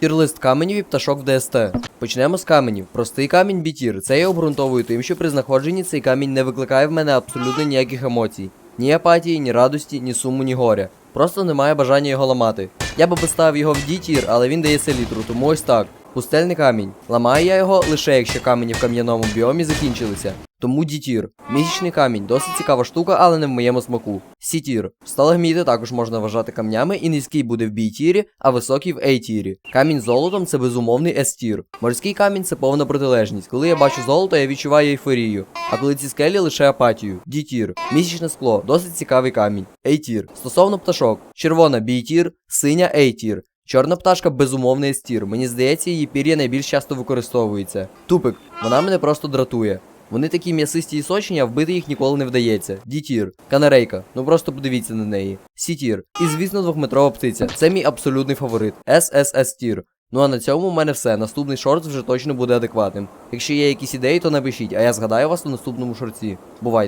Тірлист каменів і пташок в ДСТ. Почнемо з каменів. Простий камінь бітір. Це я обґрунтовую тим, що при знаходженні цей камінь не викликає в мене абсолютно ніяких емоцій. Ні апатії, ні радості, ні суму, ні горя. Просто немає бажання його ламати. Я би поставив його в дітір, але він дає селітру, тому ось так. Пустельний камінь. Ламаю я його лише якщо камені в кам'яному біомі закінчилися. Тому дітір. Місячний камінь, досить цікава штука, але не в моєму смаку. Сітір. Сталагміти також можна вважати камнями, і низький буде в бій-тірі, а високий в ей-тірі. Камінь золотом це безумовний ес-тір. Морський камінь це повна протилежність. Коли я бачу золото, я відчуваю ейфорію. А коли ці скелі лише апатію. Дітір. Місячне скло, досить цікавий камінь. Ей-тір. Стосовно пташок. Червона бій-тір, синя ей-тір. Чорна пташка безумовний естір. Мені здається, її пір'я найбільш часто використовується. Тупик, вона мене просто дратує. Вони такі м'ясисті і сочні, а вбити їх ніколи не вдається. Дітір, канарейка, ну просто подивіться на неї. Сітір. І звісно, двохметрова птиця. Це мій абсолютний фаворит. SSS тір. Ну а на цьому у мене все. Наступний шорт вже точно буде адекватним. Якщо є якісь ідеї, то напишіть, а я згадаю вас у наступному шорті. Бувайте.